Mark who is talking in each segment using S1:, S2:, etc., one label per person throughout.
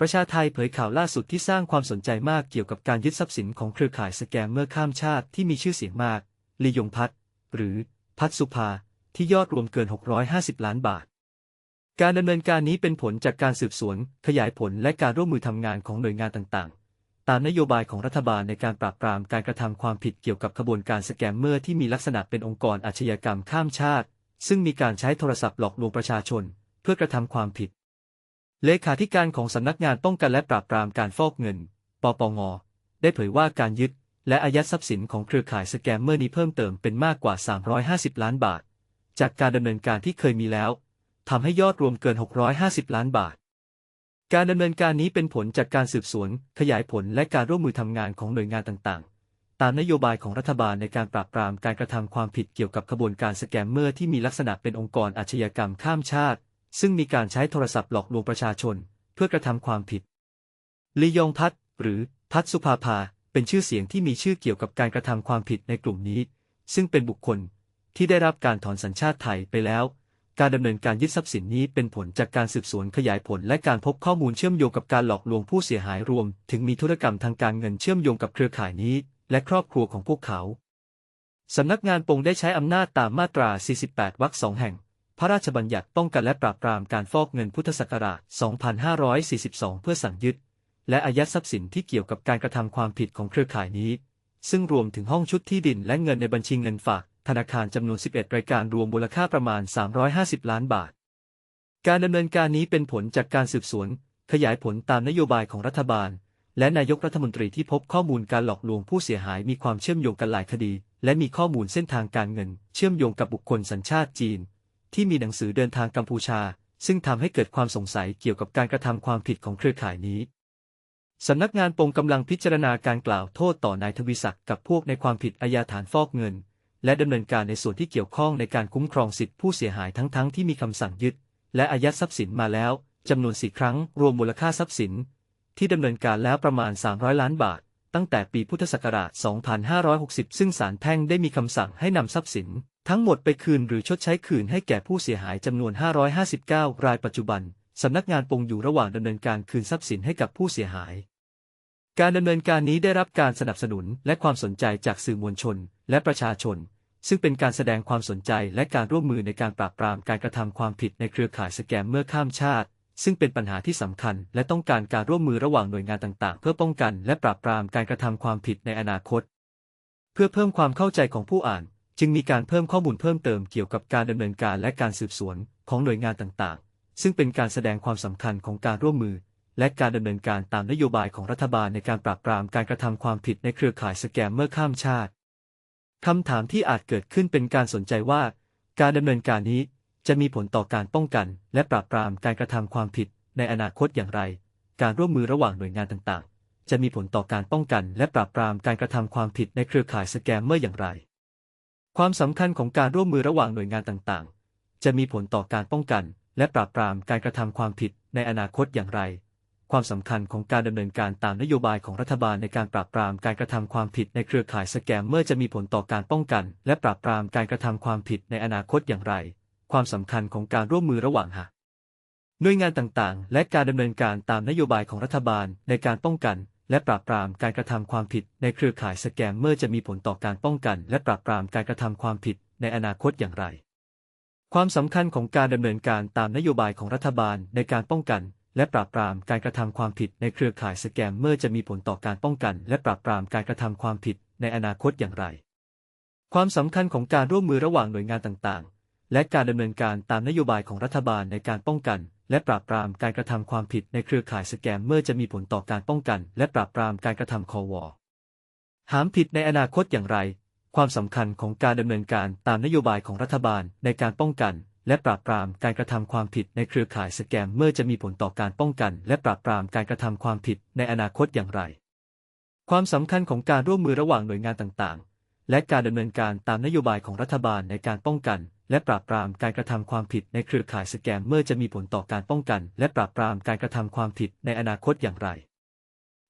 S1: ประชาไทยเผยข่าวล่าสุดที่สร้างความสนใจมากเกี่ยวกับการยึดทรัพย์สินของเครือข่ายสแกมเมอร์ข้ามชาติที่มีชื่อเสียงมาก ลียงพัฒหรือพัฒสุภา ที่ยอดรวมเกิน 650 ล้านบาท การดำเนินการนี้เป็นผลจากการสืบสวน ขยายผลและการร่วมมือทำงานของหน่วยงานต่างๆ ตามนโยบายของรัฐบาลในการปราบปรามการกระทำความผิดเกี่ยวกับขบวนการสแกมเมอร์ที่มีลักษณะเป็นองค์กรอาชญากรรมข้ามชาติ ซึ่งมีการใช้โทรศัพท์หลอกลวงประชาชน เพื่อกระทำความผิด เลขาธิการของสำนักงานป้องกันและปราบปรามการฟอกเงิน ปปง ได้เผยว่าการยึด และอายัดทรัพย์สินของเครือข่ายสแกมเมอร์นี้เพิ่มเติมเป็นมากกว่า 350 ล้านบาท จากการดำเนินการที่เคยมีแล้วทำให้ยอดรวมเกิน 650 ล้านบาท การดำเนินการนี้เป็นผลจากการสืบสวน ขยายผลและการร่วมมือทำงานของหน่วยงานต่างๆ ตามนโยบายของรัฐบาลในการปราบปรามการกระทำความผิดเกี่ยวกับขบวนการสแกมเมอร์ที่มีลักษณะเป็นองค์กรอาชญากรรมข้ามชาติ ซึ่งมีการใช้โทรศัพท์หลอกลวงประชาชน เพื่อกระทำความผิดลียองพัฒหรือพัฒสุภาภา เป็นชื่อเสียงที่มีชื่อเกี่ยวกับการกระทำความผิดในกลุ่มนี้ ซึ่งเป็นบุคคลที่ได้รับการถอนสัญชาติไทยไปแล้ว การดำเนินการยึดทรัพย์สินนี้เป็นผลจากการสืบสวนขยายผลและการพบข้อมูลเชื่อมโยงกับการหลอกลวงผู้เสียหายรวม ถึงมีธุรกรรมทางการเงินเชื่อมโยงกับเครือข่ายนี้ และครอบครัวของพวกเขาสำนักงานปงได้ใช้อำนาจตามมาตรา 48 วรรคสองแห่ง พระราชบัญญัติป้องกันและปราบปรามการฟอกเงินพุทธศักราช 2542 เพื่อสั่งยึด และอายัดทรัพย์สินที่เกี่ยวกับการกระทำความผิดของเครือข่ายนี้ ซึ่งรวมถึงห้องชุดที่ดินและเงินในบัญชีเงินฝากธนาคารจำนวน 11 รายการรวมมูลค่าประมาณ 350 ล้านบาท การดำเนินการนี้เป็นผลจากการสืบสวน ขยายผลตามนโยบายของรัฐบาล และนายกรัฐมนตรีที่พบข้อมูลการหลอกลวงผู้เสียหายมีความเชื่อมโยงกันหลายคดี และมีข้อมูลเส้นทางการเงิน เชื่อมโยงกับบุคคลสัญชาติจีน ที่มีหนังสือเดินทางกัมพูชา ซึ่งทำให้เกิดความสงสัยเกี่ยวกับการกระทำความผิดของเครือข่ายนี้สำนักงานปงกำลังพิจารณาการกล่าวโทษต่อนายทวีศักดิ์กับพวกในความผิดอาญาฐานฟอกเงิน และดำเนินการในส่วนที่เกี่ยวข้องในการคุ้มครองสิทธิผู้เสียหายทั้งๆที่มีคำสั่งยึด และอายัดทรัพย์สินมาแล้วจำนวนสี่ครั้งรวมมูลค่าทรัพย์สิน ที่ดำเนินการแล้วประมาณ 300 ล้านบาท ตั้งแต่ปีพุทธศักราช 2560 ซึ่งศาลแพ่งได้มีคำสั่งให้นำทรัพย์สิน ทั้งหมดไปคืนหรือชดใช้คืนให้แก่ผู้เสียหายจำนวน 559 รายปัจจุบัน สำนักงานปงอยู่ระหว่างดำเนินการคืนทรัพย์สินให้กับผู้เสียหาย การดำเนินการนี้ได้รับการสนับสนุนและความสนใจจากสื่อมวลชน และประชาชน ซึ่งเป็นการแสดงความสนใจและการร่วมมือในการปราบปรามการกระทำความผิดในเครือข่ายสแกมเมอร์ข้ามชาติ ซึ่งเป็นปัญหาที่สำคัญ และต้องการการร่วมมือระหว่างหน่วยงานต่างๆ เพื่อป้องกัน และปราบปรามการกระทำความผิดในอนาคต เพื่อเพิ่มความเข้าใจของผู้อ่าน จึงมีการเพิ่มข้อมูลเพิ่มเติมเกี่ยวกับการดำเนินการและการสืบสวนของหน่วยงานต่างๆ ซึ่งเป็นการแสดงความสำคัญของการร่วมมือ และการดำเนินการตามนโยบายของรัฐบาลในการปราบปรามการกระทำความผิดในเครือข่ายสแกมเมอร์ข้ามชาติคำถามที่อาจเกิดขึ้นเป็นการสนใจว่า การดำเนินการนี้จะมีผลต่อการป้องกัน และปราบปรามการกระทำความผิดในอนาคตอย่างไร การร่วมมือระหว่างหน่วยงานต่างๆ จะมีผลต่อการป้องกัน และปราบปรามการกระทำความผิดในเครือข่ายสแกมเมอร์อย่างไร ความสำคัญของการร่วมมือระหว่างหน่วยงานต่างๆ จะมีผลต่อการป้องกัน และปราบปรามการกระทำความผิดในอนาคตอย่างไร ความสำคัญของการดำเนินการตามนโยบายของรัฐบาลในการปราบปรามการกระทำความผิดในเครือข่ายสแกมเมอร์จะมีผลต่อการป้องกัน และปราบปรามการกระทำความผิดในอนาคตอย่างไร ความสำคัญของการร่วมมือระหว่างหาหน่วยงานต่างๆ และการดำเนินการตามนโยบายของรัฐบาลในการป้องกัน และปราบปรามการกระทำความผิดในเครือข่ายสแกมเมอร์จะมีผลต่อการป้องกัน และปราบปรามการกระทำความผิดในอนาคตอย่างไร ความสำคัญของการดำเนินการตามนโยบายของรัฐบาลในการป้องกัน และปราบปรามการกระทำความผิดในเครือข่ายสแกมเมอร์จะมีผลต่อการป้องกัน และปราบปรามการกระทำความผิดในอนาคตอย่างไร ความสำคัญของการร่วมมือระหว่างหน่วยงานต่าง และการดำเนินการตามนโยบายของรัฐบาลในการป้องกัน และปราบปรามการกระทำความผิดในเครือข่ายสแกมเมอร์จะมีผลต่อการป้องกัน และปราบปรามการกระทำคอวอหามผิดในอนาคตอย่างไร ความสำคัญของการดำเนินการตามนโยบายของรัฐบาลในการป้องกัน และปราบปรามการกระทำความผิดในเครือข่ายสแกมเมอร์จะมีผลต่อการป้องกัน และปราบปรามการกระทำความผิดในอนาคตอย่างไร ความสำคัญของการร่วมมือระหว่างหน่วยงานต่างๆ และการดำเนินการตามนโยบายของรัฐบาลในการป้องกัน และปราบปรามการกระทำความผิดในเครือข่ายสแกมเมอร์จะมีผลต่อการป้องกัน และปราบปรามการกระทำความผิดในอนาคตอย่างไร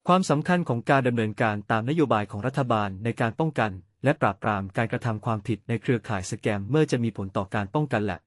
S1: ความสำคัญของการดำเนินการตามนโยบายของรัฐบาลในการป้องกัน และปราบปรามการกระทำความผิดในเครือข่ายสแกมเมอร์จะมีผลต่อการป้องกันและ